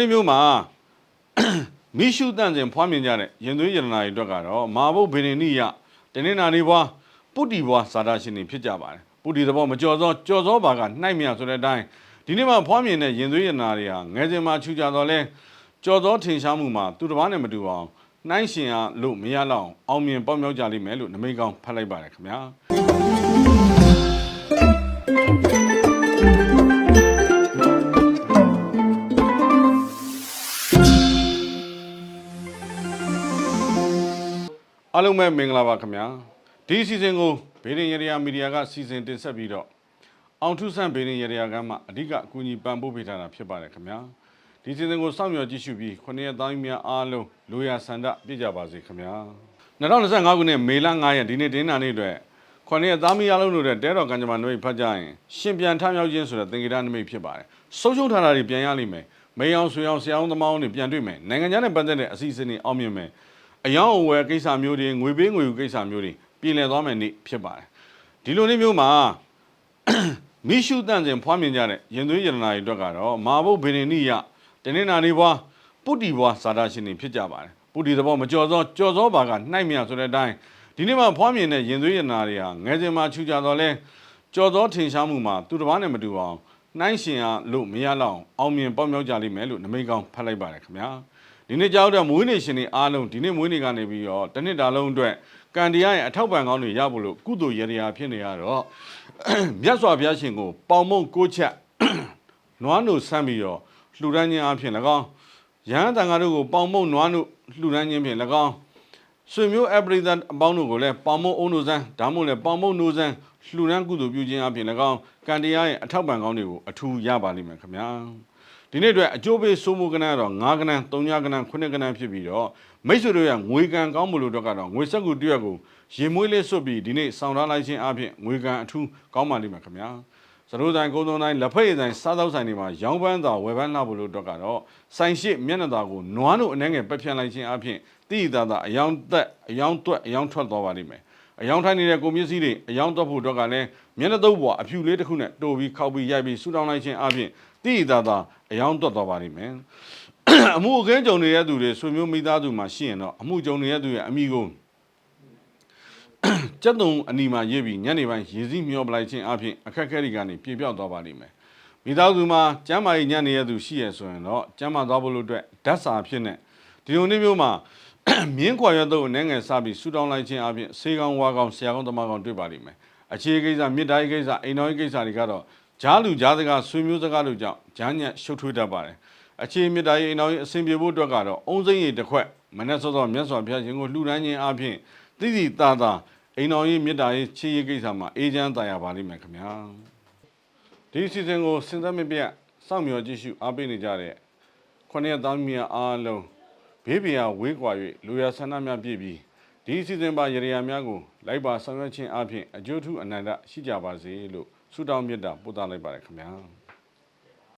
နေ့မျိုးမှာမိရှုတန့်စင်ဖွားမြင်ကြတဲ့ရင်သွေးရတနာတွေအတွက်ကတော့မာဘုတ်ဗေနေနိယတနင်္လာနေ့ဘွားပုတ္တိဘွားဇာတာရှင်တွေဖြစ်ကြပါတယ်ပုတ္တိသဘောမကြော်စောကြော်စောဘာကနှိုက်မြဆိုတဲ့အတိုင်းဒီနေ့မှာဖွားမြင်တဲ့ရင်သွေးရတနာတွေဟာငယ်စဉ်မှာချူကြတော့လဲကြော်စောထင်ရှားမှုမှာသူတစ်ပါးနဲ့မတူအောင်နှိုင်းရှင်ရလို့မရတော့အောင်အောင်မြင်ပေါက်မြောက်ကြလိမ့်မယ်လို့နမိတ်ကောင်းဖတ်လိုက်ပါတယ်ခင်ဗျာ အားလုံးပဲမင်္ဂလာပါခင်ဗျာဒီအစီအစဉ်ကိုဘေးရင်ရရမီဒီယာကစီစဉ်တင်ဆက်ပြီးတော့အောင်ထုဆန့်ဘေးရင်ရရကမှအဓိကအကူအညီပံ့ပိုးပေးထားတာဖြစ်ပါတယ်ခင်ဗျာဒီအစီအစဉ်ကိုစောင့်မျှော်ကြည့်ရှုပြီးခုနှစ်ရက်သားသမီးများအားလုံးလိုရာဆန္ဒပြည့်ကြပါစေခင်ဗျာ2025ခုနှစ်မေလ9ရက်ဒီနေ့တင်းနာနေ့အတွက်ခုနှစ်ရက်သားသမီးအားလုံးတို့တဲ့တဲတော်ကံကြမ္မာနမိတ်ဖတ်ကြရင်ရှင်ပြန်ထမြောက်ခြင်းဆိုတဲ့သင်္ကေတနမိတ်ဖြစ်ပါတယ်ဆုံးရှုံးထားတာတွေပြန်ရလိမ့်မယ်မေအောင်ဆွေအောင်ဆရာအောင်သမောင်းတွေပြန်တွေ့မယ်နိုင်ငံခြားနဲ့ပတ်သက်တဲ့အစီအစဉ်တွေအောင်မြင်မယ် အယောင်အဝယ်ကိစ္စမျိုးတွေငွေပေးငွေယူကိစ္စမျိုးတွေပြည်လည်သွားမယ်နေ့ဖြစ်ပါတယ်ဒီလိုနေ့မျိုးမှာမိရှုတန့်စင်ဖွားမြင်ကြတဲ့ရင်သွေးရတနာတွေအတွက်ကတော့မာဘုတ်ဗေနေနိယတနင်္လာနေ့ဘွားပုတ္တိဘွားဇာတာရှင်တွေဖြစ်ကြပါတယ်ပုတ္တိသဘောမကြော်စောကြော်စောဘာကနှိုက်မြဆိုတဲ့အတိုင်းဒီနေ့မှာဖွားမြင်တဲ့ရင်သွေးရတနာတွေဟာငယ်စဉ်မှာချူကြတော့လဲကြော်စောထင်ရှားမှုမှာသူတစ်ပါးနဲ့မတူအောင် နှိုင်းရှင်ရလို့မရတော့အောင်အောင်မြင်ပေါက်မြောက်ကြလိမ့်မယ်လို့နမိတ်ကောင်းဖတ်လိုက်ပါတယ်ခင်ဗျာဒီနေ့ကြောက်တဲ့မွေးနေ့ရှင်တွေအားလုံးဒီနေ့မွေးနေ့ကနေပြီးတော့တစ်နှစ်တာလုံးအတွက်ကံတရားရဲ့အထောက်ပံ့ကောင်းတွေရဖို့လို့ကုသိုလ်ရတရားဖြစ်နေရတော့မြတ်စွာဘုရားရှင်ကို ပေါင်မုံကိုချက်နွားနိုဆမ်းပြီးတော့လှူဒန်းခြင်းအဖြစ်၎င်းရဟန်းတန်ဃာတို့ကိုပေါင်မုံနွားနိုလှူဒန်းခြင်းဖြင့်၎င်းဆွေမျိုးအပရိသတ်အပေါင်းတို့ကိုလည်းပေါင်မုံအုံနိုဆန်းဒါမှမဟုတ်လည်းပေါင်မုံနိုဆန်း လှူဒန်းကုသိုလ်ပြုခြင်းအဖြစ်၎င်းကံတရားရဲ့အထောက်ပံ့ကောင်းတွေကိုအထူးရပါလိမ့်မယ်ခင်ဗျာဒီနေ့အတွက်အကျိုးပေးစိုးမိုးကဏ္ဍကတော့9ကဏ္ဍ3ညကဏ္ဍ9ကဏ္ဍဖြစ်ပြီးတော့မိတ်ဆွေတို့ရငွေကံကောင်းမှုလို့တော့ကတော့ငွေဆက်ကူတရက်ကိုရေမွေးလေးစွတ်ပြီးဒီနေ့ဆောင်ထားလိုက်ခြင်းအပြင်ငွေကံအထူးကောင်းပါလိမ့်မယ်ခင်ဗျာစရိုးဆိုင်ကုန်းသုံးတိုင်းလက်ဖက်ရည်ဆိုင်စားသောက်ဆိုင်တွေမှာရောင်းပန်းသာဝယ်ပန်းလာဖို့လို့တော့ကတော့ဆိုင်ရှိမျက်နှာသာကိုနွားတို့အနေငယ်ပက်ဖြန့်လိုက်ခြင်းအပြင်တိတိသားသားအယောင်သက်အယောင်တွက်အယောင်ထွက်သွားပါလိမ့်မယ် အယောင်ထိုင်းနေတဲ့ကုန်ပစ္စည်းတွေအယောင်တွက်ဖို့တော့ကလည်းမျက်နှာသုံးပေါ်အဖြူလေးတစ်ခုနဲ့တိုးပြီးခောက်ပြီးရိုက်ပြီးဆူတောင်းလိုက်ခြင်းအပြင်တိတိသားသားအယောင်တွက်သွားပါလိမ့်မယ်အမှုအခင်းကြုံနေတဲ့သူတွေဆွေမျိုးမိသားစုမှာရှိရင်တော့အမှုကြုံနေတဲ့သူရဲ့အမိကိုကျက်တုံအနီမှာရေးပြီးညနေပိုင်းရေစီးမျောပလိုက်ခြင်းအပြင်အခက်အခဲတွေကနေပြေပြောက်သွားပါလိမ့်မယ်မိသားစုမှာကျမ်းမာရေးညံ့နေတဲ့သူရှိရဆိုရင်တော့ကျမ်းမာသွားဖို့လို့အတွက်ဓာတ်စာဖြစ်နေဒီလိုနေ့မျိုးမှာ မြင်းခွာရတော့အနေငယ်စပြီးဆူတောင်းလိုက်ခြင်းအပြင်ဆေးကောင်းဝါကောင်းဆရာကောင်းတမကောင်းတွေ့ပါလိမ့်မယ်အခြေကိစ္စမြစ်တိုင်းကိစ္စအိမ်တော်ရေးကိစ္စတွေကတော့ဂျားလူဂျားစကားဆွေမျိုးစကားတို့ကြောင့်ဂျားညက်ရှုပ်ထွေးတတ်ပါတယ်အခြေမြစ်တာရေးအိမ်တော်ရေးအစဉ်ပြေဖို့အတွက်ကတော့အုံစိမ့်ရည်တစ်ခွက်မနေ့စောစောမြတ်စွာဘုရားရှင်ကိုလှူဒန်းခြင်းအပြင်တိတိတာတာအိမ်တော်ရေးမြစ်တာရေးချစ်ရေးကိစ္စမှာအေးချမ်းသာရပါလိမ့်မယ်ခင်ဗျာဒီအစီအစဉ်ကိုစဉ်သက်မပြတ်စောင့်မျှော်ကြည့်ရှုအားပေးနေကြတဲ့ခொနည်းသားမီးများအားလုံး ဘေးပင်ရဝေးကွာ၍လူရဆန္ဒများပြည့်ပြီးဒီအစီအစဉ်ပါရရများကိုလိုက်ပါဆောင်ရွက်ခြင်းအပြင်အကျိုးထူးအနန္တရှိကြပါစေလို့ဆုတောင်းမေတ္တာပို့သလိုက်ပါတယ်ခင်ဗျာ